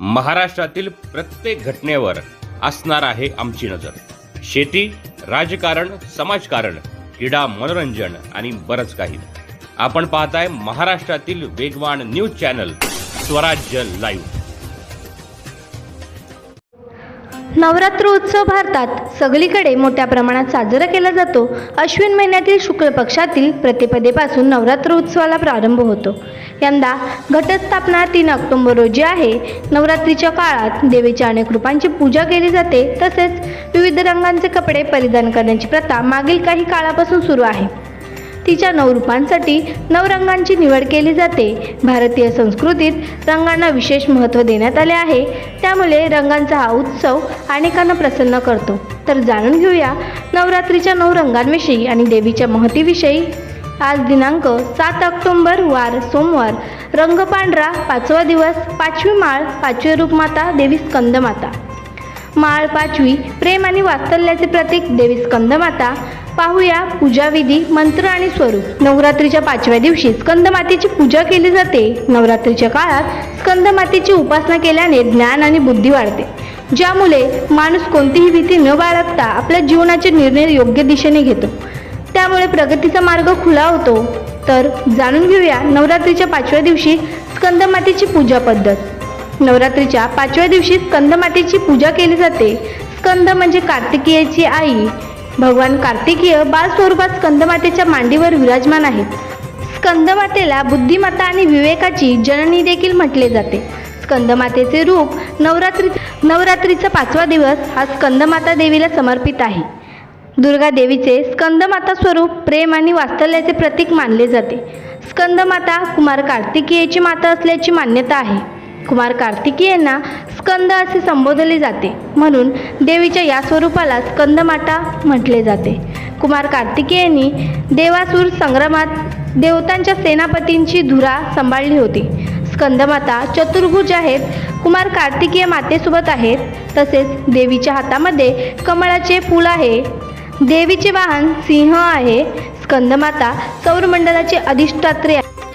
महाराष्ट्रातील प्रत्येक घटनेवर असणार आहे आमची नजर. शेती राजकारण समाजकारण क्रीडा मनोरंजन आणि बरंच काही. आपण पाहताय महाराष्ट्रातील वेगवान news channel Swarajya live. Navratra उत्सव भारतात सगळीकडे मोठ्या प्रमाणात साजरा केला जातो. अश्विन महिन्यातील शुक्ल पक्षातील प्रतिपदेपासून नवरात्र उत्सवाला प्रारंभ होतो. यंदा घटस्थापना तीन ऑक्टोबर रोजी आहे. नवरात्रीच्या काळात देवीच्या अनेक रूपांची पूजा केली जाते. तसेच विविध रंगांचे कपडे परिधान करण्याची प्रथा मागील काही काळापासून सुरू आहे. तिच्या नऊ रूपांसाठी नऊ रंगांची निवड केली जाते. भारतीय संस्कृतीत रंगांना विशेष महत्त्व देण्यात आले आहे. त्यामुळे रंगांचा हा उत्सव अनेकांना प्रसन्न करतो. तर जाणून घेऊया नवरात्रीच्या नऊ रंगांविषयी आणि देवीच्या महतीविषयी. आज दिनांक सात ऑक्टोंबर वार सोमवार रंग पांढरा पाचवा दिवस पाचवी माळ पाचवी रूपमाता देवी स्कंदमाता. माळ पाचवी प्रेम आणि वात्सल्याचे प्रतीक देवी स्कंदमाता. पाहूया पूजाविधी मंत्र आणि स्वरूप. नवरात्रीच्या पाचव्या दिवशी स्कंदमातेची पूजा केली जाते. नवरात्रीच्या काळात स्कंदमातेची उपासना केल्याने ज्ञान आणि बुद्धी वाढते. ज्यामुळे माणूस कोणतीही भीती न बाळगता आपल्या जीवनाचे निर्णय योग्य दिशेने घेतो. त्यामुळे प्रगतीचा मार्ग खुला होतो. तर जाणून घेऊया नवरात्रीच्या पाचव्या दिवशी स्कंदमातेची पूजा पद्धत. नवरात्रीच्या पाचव्या दिवशी स्कंदमातेची पूजा केली जाते. स्कंद म्हणजे कार्तिकेयची आई. भगवान कार्तिकीय बाल स्वरूपात स्कंदमातेच्या मांडीवर विराजमान आहेत. स्कंदमातेला बुद्धिमत्ता आणि विवेकाची जननी देखील म्हटले जाते. स्कंदमातेचे रूप नवरात्री नवरात्रीचा पाचवा दिवस हा स्कंदमाता देवीला समर्पित आहे. दुर्गा देवीचे स्कंदमाता स्वरूप प्रेम आणि वात्सल्याचे प्रतीक मानले जाते. स्कंदमाता कुमार कार्तिकेयची माता असल्याची मान्यता आहे. कुमार कार्तिकेयांना स्कंद असे संबोधले जाते. म्हणून देवीच्या या स्वरूपाला स्कंदमाता म्हटले जाते. कुमार कार्तिकेयांनी देवासूर संग्रामात देवतांच्या सेनापतींची धुरा सांभाळली होती. स्कंदमाता चतुर्भुज आहेत कुमार कार्तिकीय मातेसोबत आहेत तसेच देवीच्या हातामध्ये कमळाचे फूल आहे. देवीचे वाहन सिंह आहे. स्कंदमाता सौरमंडलाचे अधिष्ठात्री आहे